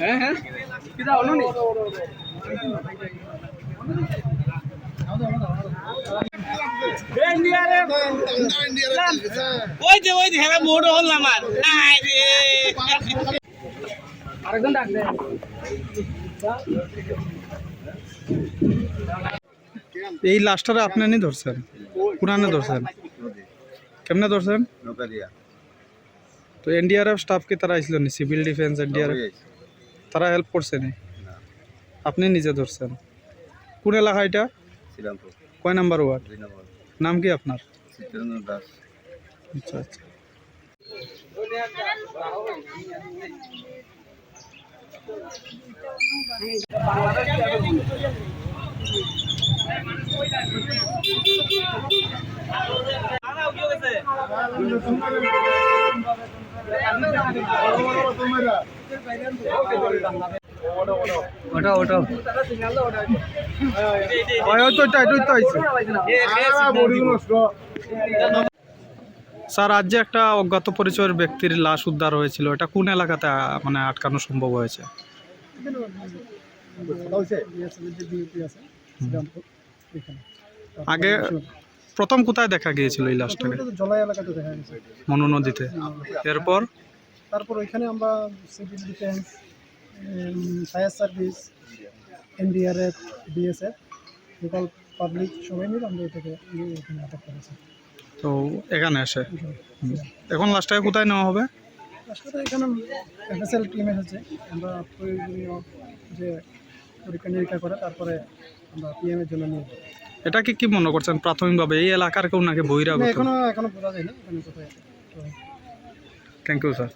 হ্যাঁ হ্যাঁ। কিটা হলো নি ওই যে ওই যে হ্যাঁ মোড় হল আমার। আরেকজন ডাক দে। এই লাশটারে আপনি নি ধরছেন? কোরআনে ধরছেন? কেমনে ধরছেন? তো এনডিআরএফ স্টাফ কি তারা আইছিল নি সিভিল ডিফেন্স এনডিআরএফ। তারা হেল্প করছে নি? আপনি নিজে ধরছেন? কোন এলাকা এটা? কয় নাম্বার ওয়ার্ড? নাম কি আপনার? আচ্ছা আচ্ছা। ওটা স্যার আজ যে একটা অজ্ঞাত পরিচয়ের ব্যক্তির লাশ উদ্ধার হয়েছিল। এটা কোন এলাকাতে মানে আটকানো সম্ভব হয়েছে? আগে প্রথম কোথায় দেখা গিয়েছিল এই লাশটাকে? জলাই এলাকাতে দেখা গেছে মনু নদীতে। এরপর? তারপর ওইখানে আমরা civil defence fire service NDRF BSF local public সবাই মিলে আমরা এটাকে এখানে আটক করেছি। তো এখানে আসে? এখন লাশটাকে কোথায় নেওয়া হবে? আসলে এখানে এফএসএল টিম এসেছে আমরা প্রয়োজনীয় যে পরীক্ষা নিরীক্ষা করে তারপরে আমরা পিএম এর জন্য নিয়ে যাব এটা কি মনে করছেন? প্রাথমিকভাবে এই এলাকার কেউ নাকি না, বহিরাগত এখনও এখনও বোঝা এখানে কোথায় থ্যাংক ইউ স্যার